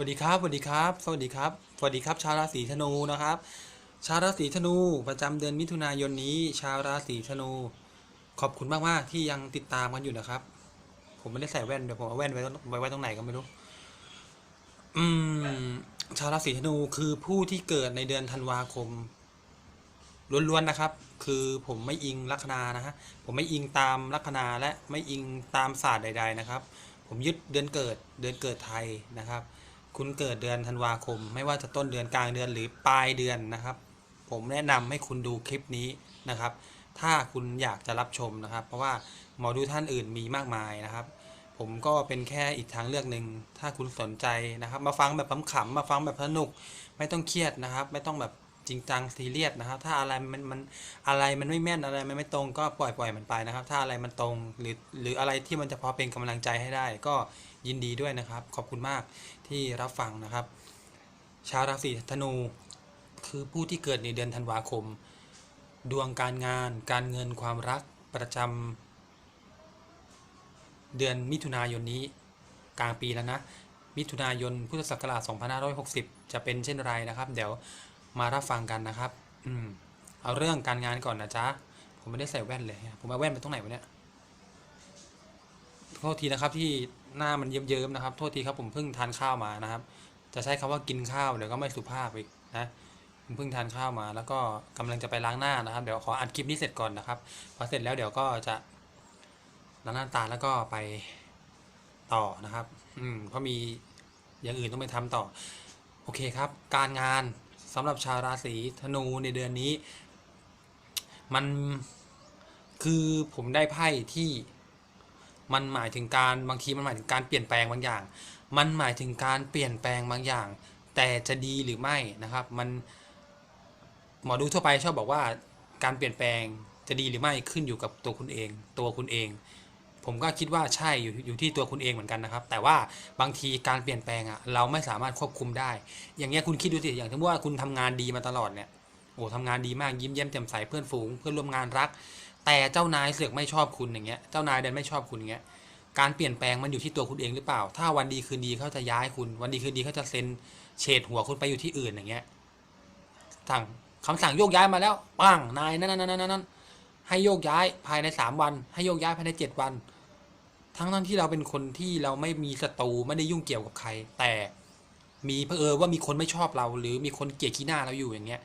วัสดีครับสวัสดีครับ สวัสดีครับสวัสดีครับ ชาวราศีธนูนะครับ ชาวราศีธนูประจำเดือนมิถุนายนนี้ ชาวราศีธนู ขอบคุณมากๆที่ยังติดตามกันอยู่นะครับ ผมไม่ได้ใส่แว่นเดี๋ยวผมเอาแว่นไว้ไว้ไว้ตรงไหนก็ไม่รู้ อืม ชาวราศีธนูคือผู้ที่เกิดในเดือนธันวาคมล้วนๆนะครับ คือผมไม่อิงลัคนานะฮะ ผมไม่อิงตามลัคนาและไม่อิงตามศาสตร์ใด ๆนะครับ ผมยึดเดือนเกิดเดือนเกิดไทยนะครับ คุณเกิดเดือนธันวาคม ไม่ว่าจะต้นเดือนกลางเดือนหรือปลายเดือนนะครับ ผมแนะนำให้คุณดูคลิปนี้นะครับ ถ้าคุณอยากจะรับชมนะครับ เพราะว่าหมอดูท่านอื่นมีมากมายนะครับ ผมก็เป็นแค่อีกทางเลือกหนึ่งถ้าคุณสนใจนะครับ มาฟังแบบขำๆมาฟังแบบสนุก ไม่ต้องเครียดนะครับ ไม่ต้องแบบ จริงจังซีเรียสนะครับ ถ้าอะไรมันมันอะไรมันไม่แม่นอะไรมันไม่ตรงก็ปล่อยปล่อยมันไปนะครับ ถ้าอะไรมันตรงหรือหรืออะไรที่มันจะพอเป็นกำลังใจให้ได้ ก็ยินดีด้วยนะครับ ขอบคุณมากที่รับฟังนะครับ ชาวราศีธนูคือผู้ที่เกิดในเดือนธันวาคม ดวงการงาน การเงินความรักประจำเดือนมิถุนายนนี้กลางปีแล้วนะมิถุนายนพุทธศักราช 2560 จะเป็นเช่นไรนะครับ เดี๋ยว มารับฟังกันนะครับ อืม เอาเรื่องการงานก่อนนะจ๊ะ ผมไม่ได้ใส่แว่นเลย ผมเอาแว่นไปตรงไหนวะเนี่ย โทษทีนะครับที่หน้ามันเยิ้มๆนะครับ โทษทีครับผมเพิ่งทานข้าวมานะครับ จะใช้คำว่ากินข้าวเดี๋ยวก็ไม่สุภาพอีกนะผมเพิ่งทานข้าวมา แล้วก็กำลังจะไปล้างหน้านะครับ เดี๋ยวขออัดคลิปนี้เสร็จก่อนนะครับ พอเสร็จแล้วเดี๋ยวก็จะล้างหน้าตาแล้วก็ไปต่อนะครับ อืมเพราะมีอย่างอื่นต้องไปทำต่อ โอเคครับ การงาน สำหรับชาวราศีธนูในเดือนนี้ มันคือผมได้ไพ่ที่มันหมายถึงการบางทีมันหมายถึงการเปลี่ยนแปลงบางอย่าง มันหมายถึงการเปลี่ยนแปลงบางอย่าง แต่จะดีหรือไม่นะครับ มันหมอดูทั่วไปชอบบอกว่าการเปลี่ยนแปลงจะดีหรือไม่ขึ้นอยู่กับตัวคุณเอง ตัวคุณเอง ผมก็คิดว่าใช่อยู่อยู่ที่ตัวคุณเองเหมือนกันนะครับ แต่ว่าบางทีการเปลี่ยนแปลงอะเราไม่สามารถควบคุมได้ อย่างเงี้ยคุณคิดดูสิอย่างที่ว่าคุณทำงานดีมาตลอดเนี่ยโอ้ทำงานดีมากยิ้มแย้มแจ่มใสเพื่อนฝูงเพื่อนร่วมงานรัก แต่เจ้านายเสือกไม่ชอบคุณอย่างเงี้ยเจ้านายเดินไม่ชอบคุณอย่างเงี้ยการเปลี่ยนแปลงมันอยู่ที่ตัวคุณเองหรือเปล่า ถ้าวันดีคืนดีเขาจะย้ายคุณ วันดีคืนดีเขาจะเซ็นเฉดหัวคุณไปอยู่ที่อื่นอย่างเงี้ยสั่งคำสั่งโยกย้ายมาแล้วปังนายนั่นนั่นนั่นนั่นให้โยกย้ายภายในสามวัน ให้โยกย้ายภายในเจ็ดวัน ทั้งทั้งที่เราเป็นคนที่เราไม่มีศัตรูไม่ได้ยุ่งเกี่ยวกับใคร แต่มีเพอเออว่ามีคนไม่ชอบเรา หรือมีคนเกลียดขี้หน้าเราอยู่อย่างเงี้ย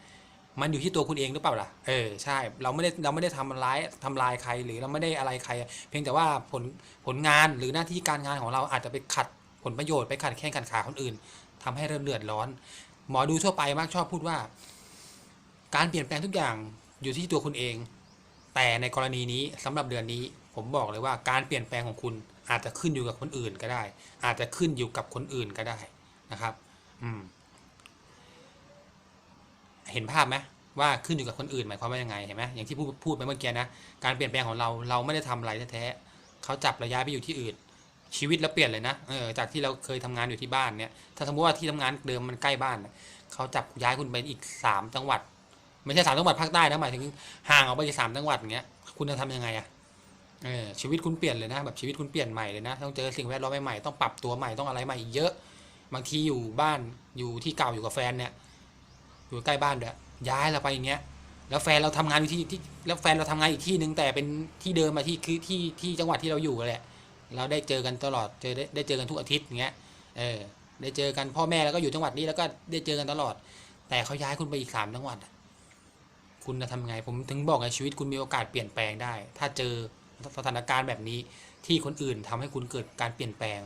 มันอยู่ที่ตัวคุณเองหรือเปล่าล่ะเออใช่ เราไม่ได้เราไม่ได้ทำร้ายทำลายใครหรือเราไม่ได้อะไรใคร เพียงแต่ว่าผลผลงานหรือหน้าที่การงานของเราอาจจะไปขัดผลประโยชน์ไปขัดแข้งขัดขาคนอื่นทำให้เราเดือดร้อน หมอดูทั่วไปมักชอบพูดว่า การเปลี่ยนแปลงทุกอย่างอยู่ที่ตัวคุณเอง แต่ในกรณีนี้สำหรับเดือนนี้ ผมบอกเลยว่าการเปลี่ยนแปลงของคุณอาจจะขึ้นอยู่กับคนอื่นก็ได้ อาจจะขึ้นอยู่กับคนอื่นก็ได้นะครับ อืม เห็นภาพไหมว่าขึ้นอยู่กับคนอื่นหมายความว่ายังไงเห็นไหมอย่างที่พูดพูดไปเมื่อกี้นะการเปลี่ยนแปลงของเราเราไม่ได้ทำอะไรแท้ๆเขาจับระยะไปอยู่ที่อื่น ชีวิตเราเปลี่ยนเลยนะเออจากที่เราเคยทำงานอยู่ที่บ้านเนี่ย ถ้าสมมติว่าที่ทำงานเดิมมันใกล้บ้านเขาจับย้ายคุณไปอีกสามจังหวัด ไม่ใช่สามจังหวัดภาคใต้นะหมายถึงห่างออกไปอีกสามจังหวัดอย่างเงี้ยคุณจะทำยังไงอะ เออชีวิตคุณเปลี่ยนเลยนะแบบชีวิตคุณเปลี่ยนใหม่เลยนะต้องเจอสิ่งแวดล้อมใหม่ๆต้องปรับตัวใหม่ต้องอะไรใหม่อีกเยอะ บางทีอยู่บ้านอยู่ที่เก่าอยู่กับแฟนเนี่ย อยู่ใกล้บ้านเด้วยย้ายเราไปอย่างเงี้ย แล้วแฟนเราทำงานอยู่ที่ที่แล้วแฟนเราทำงานอีกที่หนึ่งแต่เป็นที่เดิมมาที่คือที่ที่จังหวัดที่เราอยู่แหละเราได้เจอกันตลอดเจอได้ได้เจอกันทุกอาทิตย์อย่างเงี้ยเออได้เจอกันพ่อแม่แล้วก็อยู่จังหวัดนี้แล้วก็ได้เจอกันตลอด แต่เขาย้ายคุณไปอีกสามจังหวัดคุณจะทำไงผมถึงบอกไงชีวิตคุณมีโอกาสเปลี่ยนแปลงได้ ถ้าเจอ สถานการณ์แบบนี้ที่คนอื่นทำให้คุณเกิดการเปลี่ยนแปลง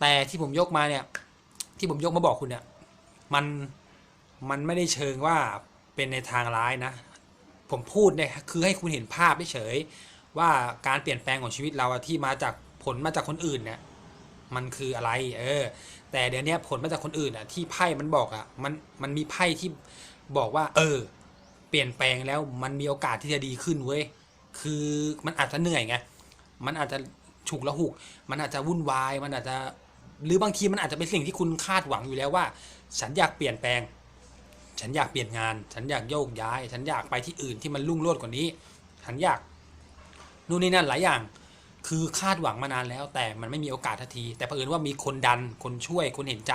แต่ที่ผมยกมาเนี่ยที่ผมยกมาบอกคุณเนี่ยมันมันไม่ได้เชิงว่าเป็นในทางร้ายนะ ผมพูดเนี่ยคือให้คุณเห็นภาพเฉยๆว่าการเปลี่ยนแปลงของชีวิตเราที่มาจากผลมาจากคนอื่นเนี่ยมันคืออะไร เออ แต่เดี๋ยวนี้ผลมาจากคนอื่นอะ ที่ไพ่มันบอกอะ มันมันมีไพ่ที่บอกว่า เออ เปลี่ยนแปลงแล้วมันมีโอกาสที่จะดีขึ้นเว้ย คือมันอาจจะเหนื่อยไง มันอาจจะฉุกละหุก มันอาจจะวุ่นวาย มันอาจจะ หรือบางทีมันอาจจะเป็นสิ่งที่คุณคาดหวังอยู่แล้วว่า ฉันอยากเปลี่ยนแปลง ฉันอยากเปลี่ยนงาน ฉันอยากโยกย้าย ฉันอยากไปที่อื่นที่มันรุ่งโรจน์กว่านี้ ฉันอยากนู่นนี่นั่นหลายอย่าง คือคาดหวังมานานแล้ว แต่มันไม่มีโอกาสทันที แต่เผอิญว่ามีคนดัน คนช่วย คนเห็นใจ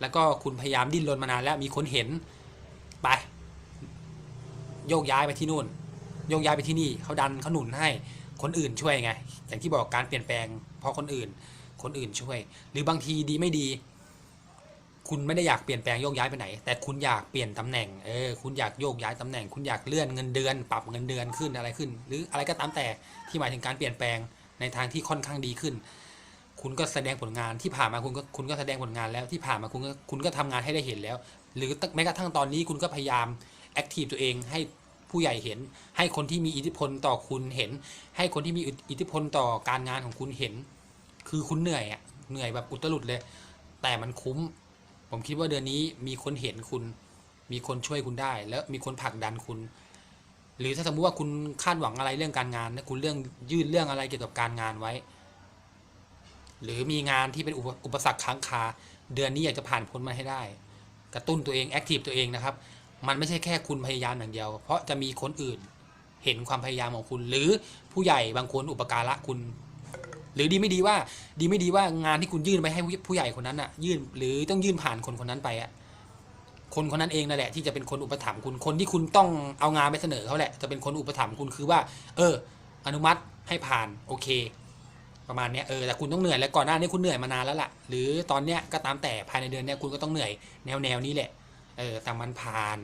แล้วก็คุณพยายามดิ้นรนมานานแล้ว มีคนเห็น ไป โยกย้ายไปที่นู่น โยกย้ายไปที่นี่เขาดันเขาหนุนให้คนอื่นช่วยไง อย่างที่บอกการเปลี่ยนแปลงเพราะคนอื่น คนอื่นช่วย หรือบางทีดีไม่ดี คุณไม่ได้อยากเปลี่ยนแปลงโยกย้ายไปไหน แต่คุณอยากเปลี่ยนตำแหน่งเออคุณอยากโยกย้ายตำแหน่ง คุณอยากเลื่อนเงินเดือน ปรับเงินเดือนขึ้นอะไรขึ้น หรืออะไรก็ตามแต่ที่หมายถึงการเปลี่ยนแปลงในทางที่ค่อนข้างดีขึ้น คุณก็แสดงผลงานที่ผ่านมาคุณก็คุณก็แสดงผลงานแล้วที่ผ่านมาคุณก็คุณก็ทำงานให้ได้เห็นแล้ว หรือแม้กระทั่งตอนนี้คุณก็พยายามแอคทีฟตัวเองให้ ผู้ใหญ่เห็น ให้คนที่มีอิทธิพลต่อคุณเห็น ให้คนที่มีอิทธิพลต่อการงานของคุณเห็น คือคุณเหนื่อยอะเหนื่อยแบบอุตลุดเลย แต่มันคุ้ม ผมคิดว่าเดือนนี้มีคนเห็นคุณ มีคนช่วยคุณได้ แล้วมีคนผลักดันคุณ หรือถ้าสมมุติว่าคุณคาดหวังอะไรเรื่องการงานนะคุณเรื่องยื่นเรื่องอะไรเกี่ยวกับการงานไว้ หรือมีงานที่เป็นอุปอุปสรรคค้างคา เดือนนี้อยากจะผ่านพ้นมาให้ได้ กระตุ้นตัวเองแอคทีฟตัวเองนะครับ มันไม่ใช่แค่คุณพยายามอย่างเดียว เพราะจะมีคนอื่นเห็นความพยายามของคุณ หรือผู้ใหญ่บางคนอุปการะคุณ หรือดีไม่ดีว่า ดีไม่ดีว่างานที่คุณยื่นไปให้ผู้ใหญ่คนนั้นอะยื่น หรือต้องยื่นผ่านคนคนนั้นไปอะคนคนนั้นเองนั่นแหละที่จะเป็นคนอุปถัมภ์คุณคนที่คุณต้องเอางานไปเสนอเขาแหละจะเป็นคนอุปถัมภ์คุณคือว่า เออ อนุมัติให้ผ่านโอเค ประมาณเนี้ยเออแต่คุณต้องเหนื่อยแล้วก่อนหน้านี้คุณเหนื่อยมานานแล้วล่ะ หรือตอนเนี้ยก็ตามแต่ภายในเดือนเนี้ยคุณก็ต้องเหนื่อยแนวแนวนี้แหละ เออแต่มันผ่าน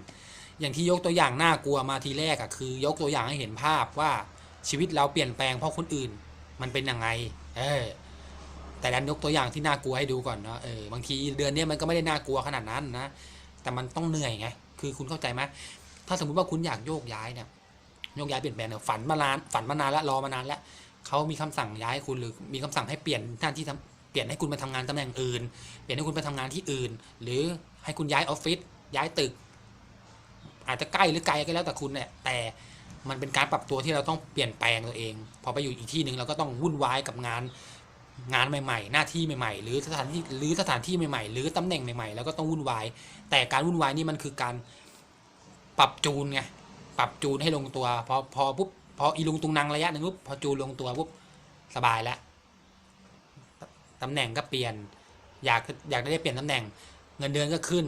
อย่างที่ยกตัวอย่างน่ากลัวมาทีแรกอะคือยกตัวอย่างให้เห็นภาพว่าชีวิตเราเปลี่ยนแปลงเพราะคนอื่น มันเป็นยังไง เออ แต่ดันยกตัวอย่างที่น่ากลัวให้ดูก่อนเนาะเออบางทีเดือนนี้มันก็ไม่ได้น่ากลัวขนาดนั้นนะ แต่มันต้องเหนื่อยไง คือคุณเข้าใจไหมถ้าสมมติว่าคุณอยากโยกย้ายเนี่ยโยกย้ายเปลี่ยนแปลงเนี่ยฝันมานานฝันมานานแล้วรอมานานแล้วเขามีคำสั่งย้ายคุณหรือมีคำสั่งให้เปลี่ยนหน้าที่ทำเปลี่ยนให้คุณไปทำงานตำแหน่งอื่น เปลี่ยนให้คุณไปทำงานที่อื่น หรือให้คุณย้ายออฟฟิศ ย้ายตึก อาจจะใกล้หรือไกลก็แล้วแต่คุณเนี่ยแต่มันเป็นการปรับตัวที่เราต้องเปลี่ยนแปลงตัวเอง พอไปอยู่อีกที่หนึ่งเราก็ต้องวุ่นวายกับงานงานใหม่ ๆ หน้าที่ใหม่ ๆ หรือสถานที่หรือสถานที่ใหม่ๆ หรือตำแหน่งใหม่ๆ แล้วก็ต้องวุ่นวาย แต่การวุ่นวายนี่มันคือการปรับจูนไง ปรับจูนให้ลงตัว พอพอปุ๊บพออีลุงตุงนางระยะหนึ่งปุ๊บพอจูนลงตัวปุ๊บสบายแล้วตำแหน่งก็เปลี่ยน อยากอยากได้เปลี่ยนตำแหน่ง เงินเดือนก็ขึ้น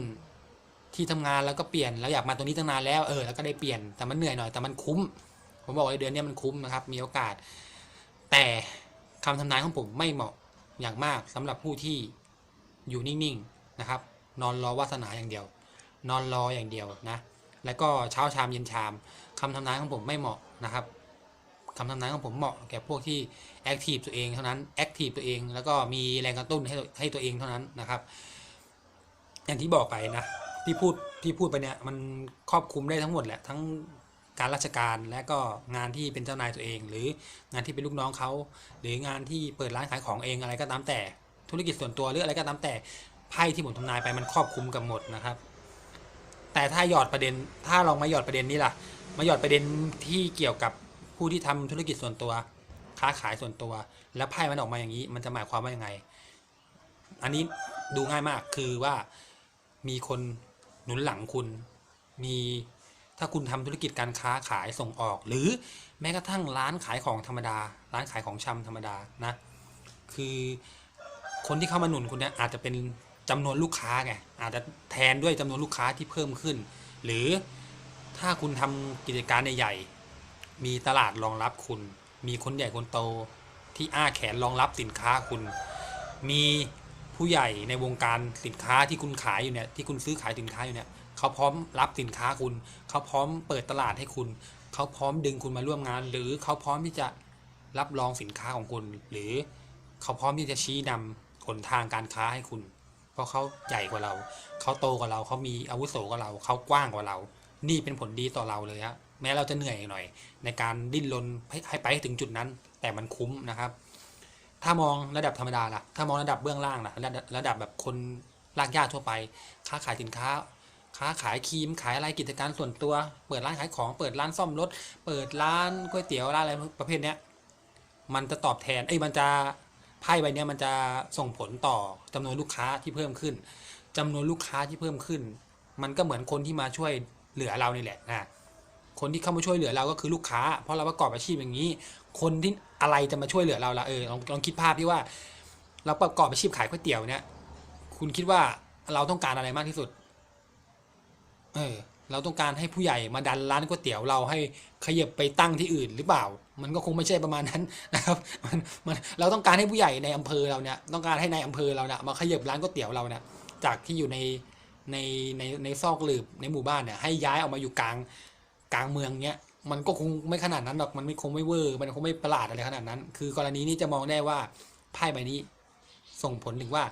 ที่ทำงานแล้วก็เปลี่ยนแล้วอยากมาตรงนี้ตั้งนานแล้วเออแล้วก็ได้เปลี่ยนแต่มันเหนื่อยหน่อยแต่มันคุ้ม ผมบอกเลยเดือนนี้มันคุ้มนะครับ มีโอกาส แต่คำทำนายของผมไม่เหมาะอย่างมากสำหรับผู้ที่อยู่นิ่งๆนะครับ นอนรอวาสนาอย่างเดียว นอนรออย่างเดียวนะแล้วก็เช้าชามเย็นชามคำทำนายของผมไม่เหมาะนะครับคำทำนายของผมเหมาะแก่พวกที่แอคทีฟตัวเองเท่านั้นแอคทีฟตัวเองแล้วก็มีแรงกระตุ้นให้ให้ตัวเองเท่านั้นนะครับ อย่างที่บอกไปนะ ที่พูดที่พูดไปเนี่ยมันครอบคลุมได้ทั้งหมดแหละทั้งการราชการและก็งานที่เป็นเจ้านายตัวเอง หรืองานที่เป็นลูกน้องเขาหรืองานที่เปิดร้านขายของเองอะไรก็ตามแต่ ธุรกิจส่วนตัวหรืออะไรก็ตามแต่ไพ่ที่ผมทำนายไปมันครอบคลุมกับหมดนะครับ แต่ถ้าหยอดประเด็นถ้าลองมาหยอดประเด็นนี้ล่ะ มาหยอดประเด็นที่เกี่ยวกับผู้ที่ทำธุรกิจส่วนตัว ค้าขายส่วนตัว แล้วไพ่มันออกมาอย่างนี้ มันจะหมายความว่ายังไง อันนี้ดูง่ายมากคือว่ามีคน หนุนหลังคุณมีถ้าคุณทำธุรกิจการค้าขายส่งออก หรือแม้กระทั่งร้านขายของธรรมดา ร้านขายของชำธรรมดานะ คือคนที่เข้ามาหนุนคุณเนี่ยอาจจะเป็นจำนวนลูกค้าไงอาจจะแทนด้วยจำนวนลูกค้าที่เพิ่มขึ้น หรือถ้าคุณทำกิจการใหญ่ๆมีตลาดรองรับคุณ มีคนใหญ่คนโตที่อ้าแขนรองรับสินค้าคุณ มี ผู้ใหญ่ในวงการสินค้าที่คุณขายอยู่เนี่ยที่คุณซื้อขายสินค้าอยู่เนี่ยเขาพร้อมรับสินค้าคุณ เขาพร้อมเปิดตลาดให้คุณ เขาพร้อมดึงคุณมาร่วมงาน หรือเขาพร้อมที่จะรับรองสินค้าของคุณ หรือเขาพร้อมที่จะชี้นำหนทางการค้าให้คุณ เพราะเขาใหญ่กว่าเรา เขาโตกว่าเราเขามีอาวุโสกว่าเรา เขากว้างกว่าเรา นี่เป็นผลดีต่อเราเลยฮะแม้เราจะเหนื่อยหน่อย ในการดิ้นรนให้ไปถึงจุดนั้น แต่มันคุ้มนะครับ ถ้ามองระดับธรรมดาล่ะ ถ้ามองระดับเบื้องล่างล่ะ ระดับระดับแบบคนรากหญ้าทั่วไป ค้าขายสินค้า ค้าขายครีม ขายอะไรกิจการส่วนตัว เปิดร้านขายของ เปิดร้านซ่อมรถ เปิดร้านก๋วยเตี๋ยวร้านอะไรประเภทเนี้ย มันจะตอบแทน เอ้ย มันจะไพ่ใบเนี้ยมันจะส่งผลต่อจำนวนลูกค้าที่เพิ่มขึ้นจำนวนลูกค้าที่เพิ่มขึ้น มันก็เหมือนคนที่มาช่วยเหลือเรานี่แหละนะคนที่เข้ามาช่วยเหลือเราก็คือลูกค้า เพราะเราประกอบอาชีพอย่างนี้ คนที่ อะไรจะมาช่วยเหลือเราล่ะเออลองลองคิดภาพที่ว่า เราประกอบอาชีพขายก๋วยเตี๋ยวเนี่ย คุณคิดว่าเราต้องการอะไรมากที่สุด เออ เราต้องการให้ผู้ใหญ่มาดันร้านก๋วยเตี๋ยวเราให้ขยับไปตั้งที่อื่นหรือเปล่า มันก็คงไม่ใช่ประมาณนั้นนะครับมันมันเราต้องการให้ผู้ใหญ่ในอำเภอเราเนี่ย ต้องการให้ในอำเภอเราเนี่ยมาขยับร้านก๋วยเตี๋ยวเราเนี่ย จากที่อยู่ในในในในซอกหลืบในหมู่บ้านเนี่ยให้ย้ายออกมาอยู่กลางกลางเมืองเนี้ย มันก็คงไม่ขนาดนั้นหรอกมันไม่คงไม่เวอร์ มันคงไม่ประหลาดอะไรขนาดนั้น คือกรณีนี้จะมองได้ว่าไพ่ใบนี้ส่งผลถึงว่า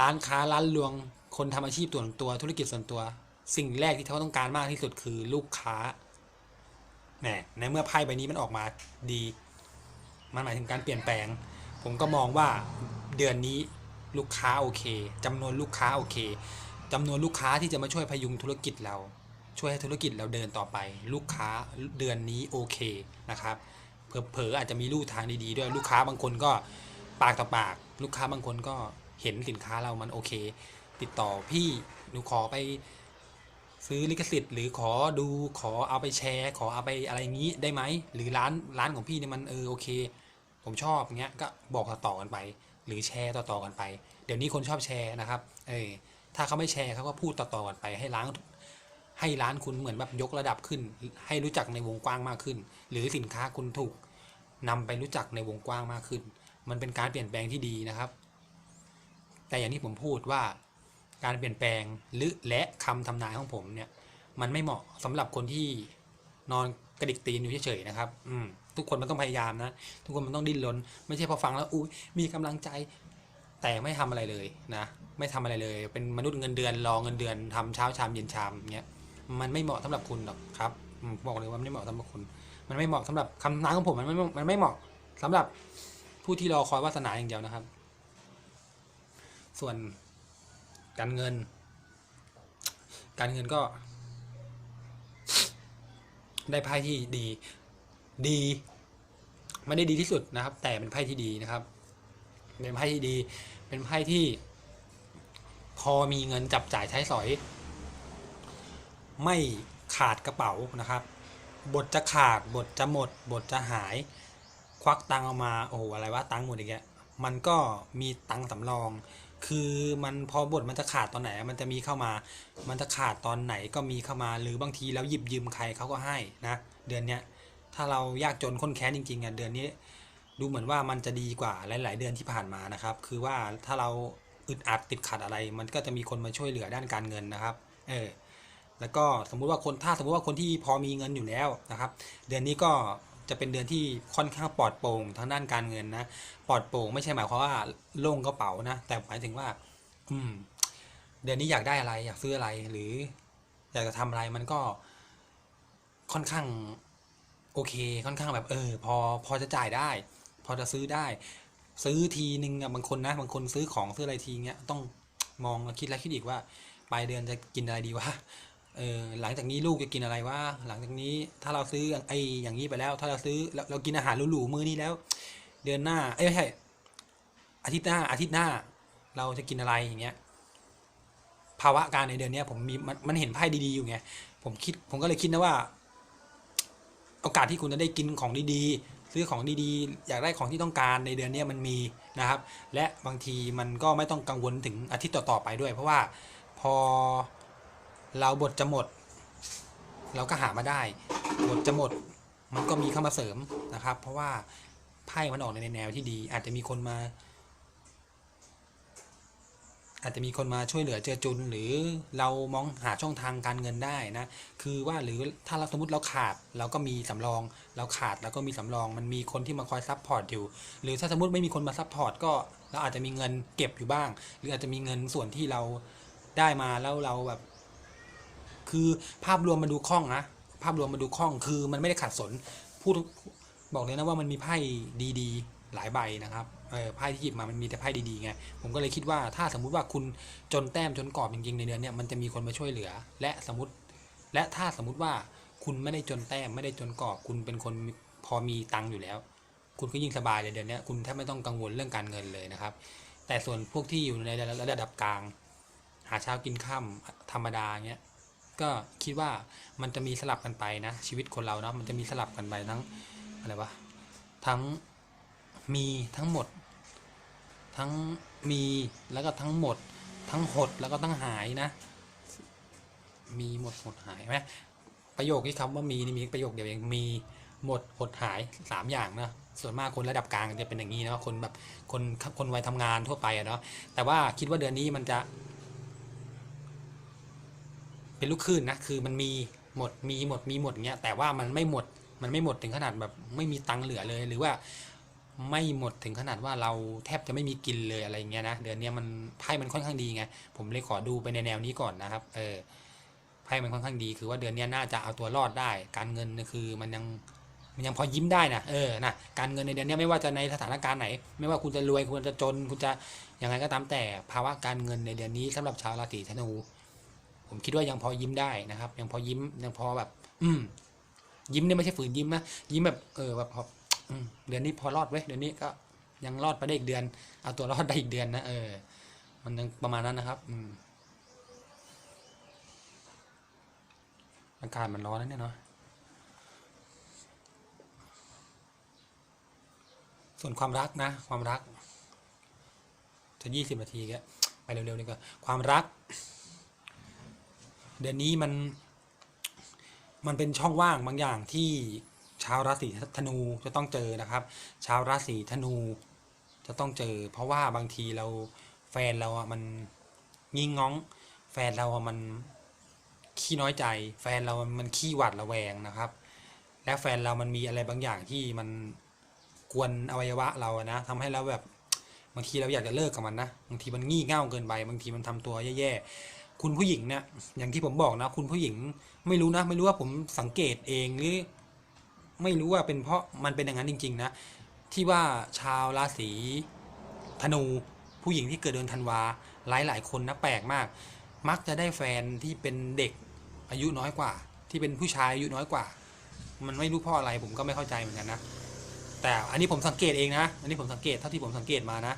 ร้านค้าร้านรวงคนทำอาชีพส่วนตัวธุรกิจส่วนตัว สิ่งแรกที่เขาต้องการมากที่สุดคือลูกค้าแหมในเมื่อไพ่ใบนี้มันออกมาดี มันหมายถึงการเปลี่ยนแปลง ผมก็มองว่าเดือนนี้ลูกค้าโอเคจำนวนลูกค้าโอเคจำนวนลูกค้าที่จะมาช่วยพยุงธุรกิจเรา ช่วยให้ธุรกิจเราเดินต่อไป ลูกค้าเดือนนี้โอเคนะครับเผลอๆอาจจะมีลู่ทางดีๆด้วยลูกค้าบางคนก็ปากต่อปาก ลูกค้าบางคนก็เห็นสินค้าเรามันโอเค ติดต่อพี่หนูขอไปซื้อลิขสิทธิ์หรือขอดูขอเอาไปแชร์ ขอเอาไปอะไรอย่างนี้ได้ไหมหรือร้านร้านของพี่เนี่ยมันเออโอเค ผมชอบเงี้ยก็บอกต่อๆกันไป หรือแชร์ต่อๆกันไป เดี๋ยวนี้คนชอบแชร์นะครับเออถ้าเขาไม่แชร์เขาก็พูดต่อๆกันไปให้ร้าน ให้ร้านคุณเหมือนแบบยกระดับขึ้น ให้รู้จักในวงกว้างมากขึ้น หรือสินค้าคุณถูกนำไปรู้จักในวงกว้างมากขึ้น มันเป็นการเปลี่ยนแปลงที่ดีนะครับ แต่อย่างที่ผมพูดว่าการเปลี่ยนแปลงหรือและคำทำนายของผมเนี่ย มันไม่เหมาะสำหรับคนที่นอนกระดิกตีนอยู่เฉยๆนะครับ อืมทุกคนมันต้องพยายามนะ ทุกคนมันต้องดิ้นรน ไม่ใช่พอฟังแล้วอุ้ยมีกำลังใจแต่ไม่ทำอะไรเลยนะ ไม่ทำอะไรเลย เป็นมนุษย์เงินเดือนรอเงินเดือนทำเช้าชามเย็นชามเงี้ย มันไม่เหมาะสำหรับคุณหรอกครับบอกเลยว่ามันไม่เหมาะสำหรับคุณ มันไม่เหมาะสำหรับคำนายของผมมันไม่มันไม่เหมาะสำหรับผู้ที่รอคอยวาสนาอย่างเดียวนะครับ ส่วนการเงิน การเงินก็ ได้ไพ่ที่ดี ดีไม่ได้ดีที่สุดนะครับ แต่เป็นไพ่ที่ดีนะครับ เป็นไพ่ที่ดี เป็นไพ่ที่ พอมีเงินจับจ่ายใช้สอย ไม่ขาดกระเป๋านะครับ บทจะขาดบทจะหมด บทจะหาย ควักตังออกมาโอ้โหอะไรวะตังหมดอีกแล้วมันก็มีตังสำรอง คือมันพอบทมันจะขาดตอนไหน มันจะมีเข้ามา มันจะขาดตอนไหนก็มีเข้ามา หรือบางทีแล้วหยิบยืมใครเขาก็ให้นะ เดือนเนี้ย ถ้าเรายากจนข้นแค้นจริงๆอะเดือนนี้ ดูเหมือนว่ามันจะดีกว่าหลาย ๆ เดือนที่ผ่านมานะครับ คือว่าถ้าเราอึดอัดติดขัดอะไร มันก็จะมีคนมาช่วยเหลือด้านการเงินนะครับ เออ แล้วก็สมมุติว่าคนถ้าสมมุติว่าคนที่พอมีเงินอยู่แล้วนะครับ เดือนนี้ก็จะเป็นเดือนที่ค่อนข้างปลอดโปร่งทางด้านการเงินนะปลอดโปร่งไม่ใช่หมายความว่าโล่งกระเป๋านะแต่หมายถึงว่า อืม เดือนนี้อยากได้อะไร อยากซื้ออะไรหรือ อยากจะทำอะไรมันก็ค่อนข้างโอเค ค่อนข้างแบบเออ พอพอจะจ่ายได้ พอจะซื้อได้ ซื้อทีนึงอะบางคนนะบางคนซื้อของซื้ออะไรทีเงี้ยต้องมองคิดแล้วคิดอีกว่าปลายเดือนจะกินอะไรดีวะ เออหลังจากนี้ลูกจะกินอะไรวะหลังจากนี้ถ้าเราซื้อไอ้อย่างนี้ไปแล้ว ถ้าเราซื้อเราเรากินอาหารหรูๆมื้อนี้แล้ว เดือนหน้า เอ้ยไม่ใช่อาทิตย์หน้า อาทิตย์หน้า เราจะกินอะไรอย่างเงี้ย ภาวะการในเดือนเนี้ยผมมีมันมันเห็นไพ่ดีๆอยู่ไงผมคิด ผมก็เลยคิดนะว่า โอกาสที่คุณจะได้กินของดีๆซื้อของดีๆ อยากได้ของที่ต้องการในเดือนเนี้ยมันมีนะครับ และบางทีมันก็ไม่ต้องกังวลถึงอาทิตย์ต่อๆไปด้วย เพราะว่าพอ เราบทจะหมด เราก็หามาได้ บทจะหมด มันก็มีเข้ามาเสริมนะครับ เพราะว่าไพ่มันออกในแนวที่ดี อาจจะมีคนมา อาจจะมีคนมาช่วยเหลือเจอจุน หรือเรามองหาช่องทางการเงินได้นะ คือว่าหรือถ้าเราสมมติเราขาดเราก็มีสำรอง เราขาดเราก็มีสำรอง มันมีคนที่มาคอยซัพพอร์ตอยู่ หรือถ้าสมมติไม่มีคนมาซัพพอร์ตก็เราอาจจะมีเงินเก็บอยู่บ้าง หรืออาจจะมีเงินส่วนที่เราได้มาแล้วเราแบบ คือภาพรวมมันดูคล่องนะภาพรวมมันดูคล่องคือมันไม่ได้ขัดสนพูดบอกเลยนะว่ามันมีไพ่ดีๆ หลายใบนะครับเออไพ่ที่หยิบมามันมีแต่ไพ่ดีๆไงผมก็เลยคิดว่าถ้าสมมุติว่าคุณจนแต้มจนกรอบจริงๆในเดือนเนี้ยมันจะมีคนมาช่วยเหลือ และสมมติ และถ้าสมมุติว่าคุณไม่ได้จนแต้มไม่ได้จนกรอบ คุณเป็นคนพอมีตังค์อยู่แล้ว คุณก็ยิ่งสบายเลยเดือนเนี้ยคุณแทบไม่ต้องกังวลเรื่องการเงินเลยนะครับ แต่ส่วนพวกที่อยู่ในระดับกลาง หาเช้ากินค่ำธรรมดาเงี้ย ก็คิดว่ามันจะมีสลับกันไปนะ ชีวิตคนเราเนาะมันจะมีสลับกันไปทั้งอะไรวะทั้งมีทั้งหมด ทั้งมีแล้วก็ทั้งหมด ทั้งหดแล้วก็ทั้งหายนะ มีหมดหดหายไหมประโยคที่คำว่ามีนี่มีประโยคเดียวเองมีหมดหดหายสามอย่างนะส่วนมากคนระดับกลางจะเป็นอย่างนี้นะคนแบบคนคนวัยทำงานทั่วไปอะเนาะแต่ว่าคิดว่าเดือนนี้มันจะ เป็นลูกคลื่นนะคือมันมีหมดมีหมดมีหมดเงี้ยแต่ว่ามันไม่หมดมันไม่หมดถึงขนาดแบบไม่มีตังค์เหลือเลยหรือว่าไม่หมดถึงขนาดว่าเราแทบจะไม่มีกินเลยอะไรเงี้ยนะเดือนนี้มันไพ่มันค่อนข้างดีไงผมเลยขอดูไปในแนวนี้ก่อนนะครับเออไพ่มันค่อนข้างดีคือว่าเดือนนี้น่าจะเอาตัวรอดได้ การเงินคือมันยังมันยังพอยิ้มได้นะเออนะการเงินในเดือนนี้ไม่ว่าจะในสถานการณ์ไหน ไม่ว่าคุณจะรวยคุณจะจน คุณจะยังไงก็ตามแต่ภาวะการเงินในเดือนนี้สำหรับชาวราศีธนู ผมคิดว่ายังพอยิ้มได้นะครับ ยังพอยิ้มยังพอแบบ อืม ยิ้มเนี่ยไม่ใช่ฝืนยิ้มนะยิ้มแบบเออแบบพออเดือนนี้พอรอดเว้ยเดือนนี้ก็ยังรอดไปได้อีกเดือน เอาตัวรอดได้อีกเดือนนะเออ มันยังประมาณนั้นนะครับอืมอากาศมันร้อนนะเนี่ยเนาะส่วนความรักนะ ความรักจะยี่สิบนาทีแกไปเร็วๆดีกว่าความรัก เดือนนี้มัน มันเป็นช่องว่างบางอย่างที่ชาวราศีธนูจะต้องเจอนะครับ ชาวราศีธนูจะต้องเจอ เพราะว่าบางทีเราแฟนเราอะมันงี่ง้อง แฟนเราอะมันขี้น้อยใจ แฟนเรามันขี้หวาดระแวงนะครับ และแฟนเรามันมีอะไรบางอย่างที่มันกวนอวัยวะเราอะนะทำให้เราแบบบางทีเราอยากจะเลิกกับมันนะบางทีมันงี่เง่าเกินไป บางทีมันทำตัวแย่ๆ คุณผู้หญิงเนี่ยอย่างที่ผมบอกนะ คุณผู้หญิงไม่รู้นะ ไม่รู้ว่าผมสังเกตเองหรือ ไม่รู้ว่าเป็นเพราะมันเป็นอย่างนั้นจริง ๆ นะ ที่ว่าชาวราศีธนูผู้หญิงที่เกิดเดือนธันวาหลายหลายๆคนนะแปลกมาก มักจะได้แฟนที่เป็นเด็กอายุน้อยกว่า ที่เป็นผู้ชายอายุน้อยกว่า มันไม่รู้เพราะอะไรผมก็ไม่เข้าใจเหมือนกันนะแต่อันนี้ผมสังเกตเองนะ อันนี้ผมสังเกตเท่าที่ผมสังเกตมานะ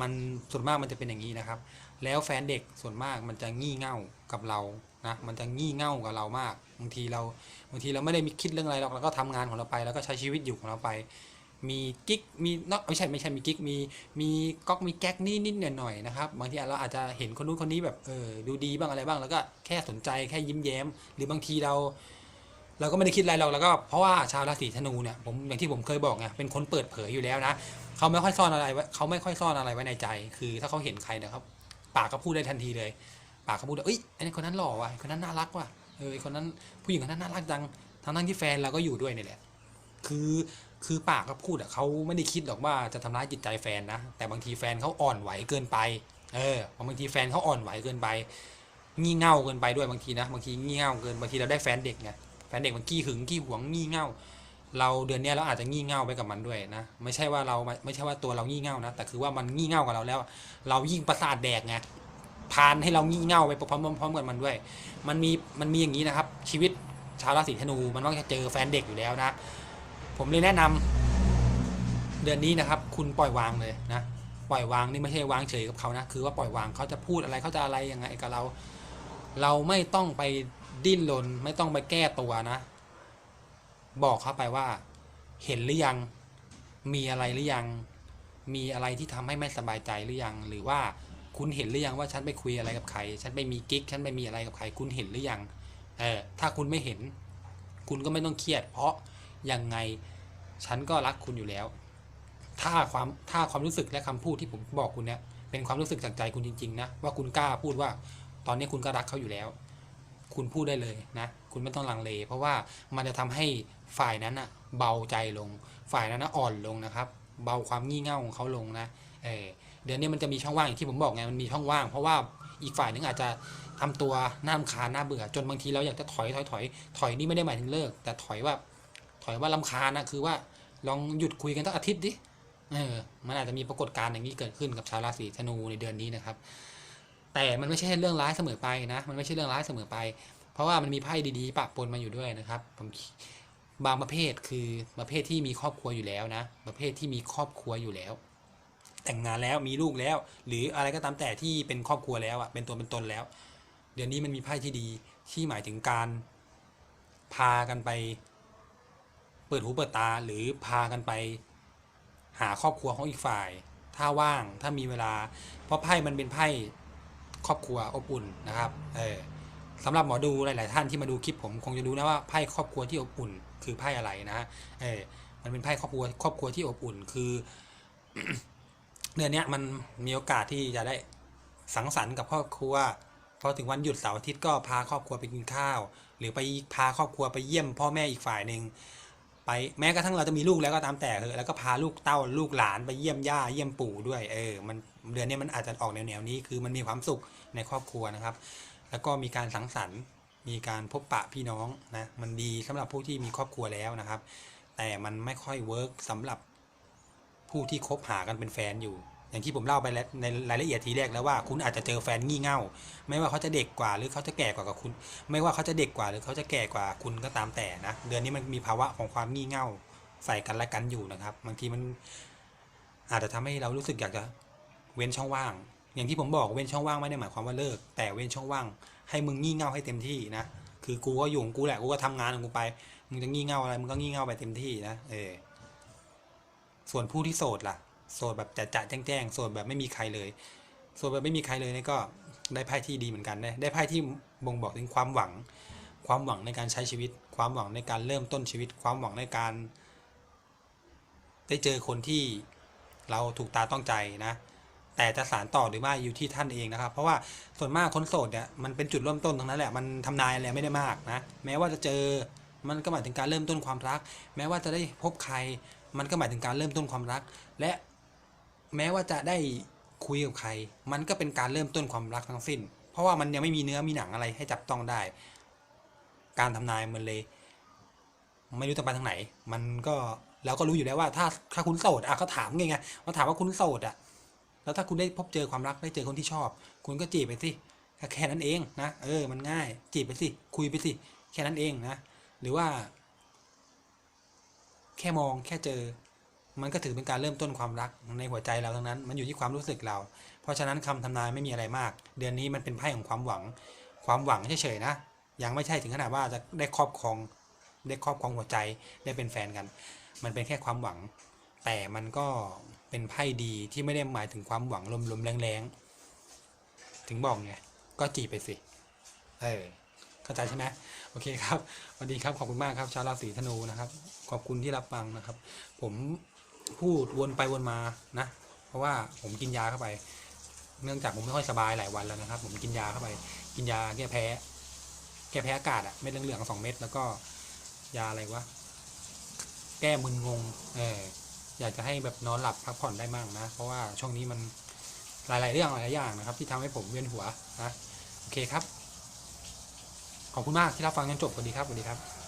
มันส่วนมากมันจะเป็นอย่างนี้นะครับแล้วแฟนเด็กส่วนมากมันจะงี่เง่ากับเรานะมันจะงี่เง่ากับเรามากบางทีเราบางทีเราไม่ได้มีคิดเรื่องอะไรหรอกเราก็ทำงานของเราไป แล้วก็ใช้ชีวิตอยู่ของเราไป มีกิ๊กมีนอกไม่ใช่ไม่ใช่มีกิ๊กมีมีก๊อกมีแก๊กนิดนิดหน่อยหน่อยนะครับบางทีเราอาจจะเห็นคนนู้นคนนี้แบบเออดูดีบ้างอะไรบ้างแล้วก็แค่สนใจแค่ยิ้มแย้ม หรือบางทีเรา เราก็ไม่ได้คิดอะไรหรอกแล้วก็เพราะว่าชาวราศีธนูเนี่ยผมอย่างที่ผมเคยบอกไงเป็นคนเปิดเผยอยู่แล้วนะเขาไม่ค่อยซ่อนอะไรไว้เขาไม่ค่อยซ่อนอะไรไว้ในใจ คือถ้าเขาเห็นใครนะครับ ปากก็พูดได้ทันทีเลย ปากเขาพูดว่าเอ้ยไอ้นี่คนนั้นหล่อว่ะคนนั้นน่ารักว่ะเออคนนั้นผู้หญิงคนนั้นน่ารักจังทั้งทั้งที่แฟนเราก็อยู่ด้วยนี่แหละ คือคือปากเขาพูดอะเขาไม่ได้คิดหรอกว่าจะทำร้ายจิตใจแฟนนะแต่บางทีแฟนเขาอ่อนไหวเกินไป เออบางทีแฟนเขาอ่อนไหวเกินไปงี่เง่าเกินไปด้วยบางทีนะบางทีงี่เง่าเกินบางทีเราได้แฟนเด็กไงแฟนเด็กมันขี้หึงขี้หวงงี่เง่า เราเดือนนี้เราอาจจะงี่เง่าไปกับมันด้วยนะ ไม่ใช่ว่าเราไม่ใช่ว่าตัวเรางี่เง่านะ แต่คือว่ามันงี่เง่ากับเราแล้ว เรายิ่งประสาทแดกไงพานให้เรางี่เง่าไปพร้อมๆพร้อมกับมันด้วย มันมีมันมีอย่างนี้นะครับ ชีวิตชาวราศีธนูมันมักจะเจอแฟนเด็กอยู่แล้วนะ ผมเลยแนะนำเดือนนี้นะครับ คุณปล่อยวางเลยนะปล่อยวางนี่ไม่ใช่วางเฉยกับเขานะคือว่าปล่อยวางเขาจะพูดอะไรเขาจะอะไรยังไงกับเรา เราไม่ต้องไปดิ้นรนไม่ต้องไปแก้ตัวนะ บอกเขาไปว่า เห็นหรือยัง มีอะไรหรือยัง มีอะไรที่ทำให้ไม่สบายใจหรือยัง หรือว่าคุณเห็นหรือยังว่าฉันไปคุยอะไรกับใคร ฉันไปมีกิ๊ก ฉันไปมีอะไรกับใคร คุณเห็นหรือยัง เออ ถ้าคุณไม่เห็น คุณก็ไม่ต้องเครียด เพราะยังไงฉันก็รักคุณอยู่แล้ว ถ้าความถ้าความรู้สึกและคำพูดที่ผมบอกคุณเนี่ย เป็นความรู้สึกจากใจคุณจริง ๆ นะ ว่าคุณกล้าพูดว่า ตอนนี้คุณก็รักเขาอยู่แล้ว คุณพูดได้เลยนะ คุณไม่ต้องลังเล เพราะว่ามันจะทำให้ ฝ่ายนั้นอะเบาใจลง ฝ่ายนั้นอะอ่อนลงนะครับ เบาความงี่เง่าของเขาลงนะเออเดี๋ยวนี้มันจะมีช่องว่างอย่างที่ผมบอกไงมันมีช่องว่าง เพราะว่าอีกฝ่ายหนึงอาจจะทำตัวน่ารำคาญน่าเบื่อ จนบางทีเราอยากจะถอยถอยถอยถอยนี่ไม่ได้หมายถึงเลิก แต่ถอยว่า ถอยว่าลำคาญนะคือว่าลองหยุดคุยกันสักอาทิตย์ดิเออมันอาจจะมีปรากฏการณ์อย่างนี้เกิดขึ้นกับชาวราศีธนูในเดือนนี้นะครับ แต่มันไม่ใช่เรื่องร้ายเสมอไปนะ มันไม่ใช่เรื่องร้ายเสมอไป เพราะว่ามันมีไพ่ดีๆปะปนมาอยู่ด้วยนะครับผม บางประเภทคือประเภทที่มีครอบครัวอยู่แล้วนะ ประเภทที่มีครอบครัวอยู่แล้ว แต่งงานแล้วมีลูกแล้ว หรืออะไรก็ตามแต่ที่เป็นครอบครัวแล้วอะเป็นตัวเป็นตนแล้ว เดือนนี้มันมีไพ่ที่ดีที่หมายถึงการพากันไป เปิดหูเปิดตาหรือพากันไป หาครอบครัวของอีกฝ่าย ถ้าว่างถ้ามีเวลา เพราะไพ่มันเป็นไพ่ครอบครัวอบอุ่นนะครับ เออสำหรับหมอดูหลาย ๆ ท่านที่มาดูคลิปผมคงจะรู้นะว่าไพ่ครอบครัวที่อบอุ่น คือไพ่อะไรนะเออมันเป็นไพ่ครอบครัวครอบครัวที่อบอุ่นคือเดือนนี้มันมีโอกาสที่จะได้สังสรรค์กับครอบครัวพอถึงวันหยุดเสาร์อาทิตย์ก็พาครอบครัวไปกินข้าว หรือไปพาครอบครัวไปเยี่ยมพ่อแม่อีกฝ่ายหนึ่งไปแม้กระทั่งเราจะมีลูกแล้วก็ตามแต่เถอะแล้วก็พาลูกเต้าลูกหลานไปเยี่ยมย่าเยี่ยมปู่ด้วยเออมันเดือนนี้มันอาจจะออกแนวๆนี้คือมันมีความสุขในครอบครัวนะครับ แล้วก็มีการสังสรรค์ มีการพบปะพี่น้องนะมันดีสำหรับผู้ที่มีครอบครัวแล้วนะครับ แต่มันไม่ค่อยเวิร์กสำหรับผู้ที่คบหากันเป็นแฟนอยู่ อย่างที่ผมเล่าไปแล้วในรายละเอียดทีแรกแล้วว่าคุณอาจจะเจอแฟนงี่เง่า ไม่ว่าเขาจะเด็กกว่าหรือเขาจะแก่กว่ากับคุณ ไม่ว่าเขาจะเด็กกว่าหรือเขาจะแก่กว่าคุณก็ตามแต่นะเดือนนี้มันมีภาวะของความงี่เง่าใส่กันและกันอยู่นะครับ บางทีมันอาจจะทำให้เรารู้สึกอยากจะเว้นช่องว่าง อย่างที่ผมบอกเว้นช่องว่างไม่ได้หมายความว่าเลิก แต่เว้นช่องว่าง ให้มึงงี่เง่าให้เต็มที่นะคือกูก็อยู่ของกูแหละกูก็ทำงานของกูไป มึงจะงี่เง่าอะไรมึงก็งี่เง่าไปเต็มที่นะเออส่วนผู้ที่โสดล่ะ โสดแบบจะจะแจ้งแจ้งๆโสดแบบไม่มีใครเลยโสดแบบไม่มีใครเลยนี่ก็ได้ไพ่ที่ดีเหมือนกันได้ได้ไพ่ที่บ่งบอกถึงความหวัง ความหวังในการใช้ชีวิต ความหวังในการเริ่มต้นชีวิต ความหวังในการ ได้เจอคนที่เราถูกตาต้องใจนะ แต่จะสารต่อหรือไม่อยู่ที่ท่านเองนะครับ เพราะว่าส่วนมากคนโสดเนี่ยมันเป็นจุดเริ่มต้นตรงนั้นแหละมันทำนายอะไรไม่ได้มากนะแม้ว่าจะเจอมันก็หมายถึงการเริ่มต้นความรัก แม้ว่าจะได้พบใคร มันก็หมายถึงการเริ่มต้นความรัก และแม้ว่าจะได้คุยกับใคร มันก็เป็นการเริ่มต้นความรักทั้งสิ้น เพราะว่ามันยังไม่มีเนื้อมีหนังอะไรให้จับต้องได้ การทำนายมันเลย ไม่รู้จะไปทางไหน มันก็เราก็รู้อยู่แล้วว่าถ้าถ้าคุณโสดอะเขาถามไงไงเขาถามว่าคุณโสดอะ แล้วถ้าคุณได้พบเจอความรักได้เจอคนที่ชอบ คุณก็จีบไปสิแค่นั้นเองนะเออมันง่าย จีบไปสิคุยไปสิแค่นั้นเองนะหรือว่า แค่มองแค่เจอ มันก็ถือเป็นการเริ่มต้นความรักในหัวใจเราทั้งนั้น มันอยู่ที่ความรู้สึกเรา เพราะฉะนั้นคำทำนายไม่มีอะไรมาก เดือนนี้มันเป็นไพ่ของความหวัง ความหวังเฉยๆนะยังไม่ใช่ถึงขนาดว่าจะได้ครอบครองได้ครอบครองหัวใจได้เป็นแฟนกัน มันเป็นแค่ความหวัง แต่มันก็ เป็นไพ่ดีที่ไม่ได้หมายถึงความหวังลมๆแรงๆ ถึงบอกไงก็จีบไปสิ เออเข้าใจใช่ไหมโอเคครับสวัสดีครับขอบคุณมากครับ ชาวราศีธนูนะครับ ขอบคุณที่รับฟังนะครับ ผมพูดวนไปวนมานะ เพราะว่าผมกินยาเข้าไป เนื่องจากผมไม่ค่อยสบายหลายวันแล้วนะครับ ผมกินยาเข้าไป กินยาแก้แพ้ แก้แพ้อากาศอะเม็ดเหลืองๆสองเม็ดแล้วก็ยาอะไรวะแก้มึนงง เออ อยากจะให้แบบนอนหลับพักผ่อนได้มั่งนะ เพราะว่าช่วงนี้มันหลาย ๆ เรื่องหลายอย่างนะครับ ที่ทำให้ผมเวียนหัวนะโอเคครับ ขอบคุณมากที่รับฟังจนจบสวัสดีครับสวัสดีครับ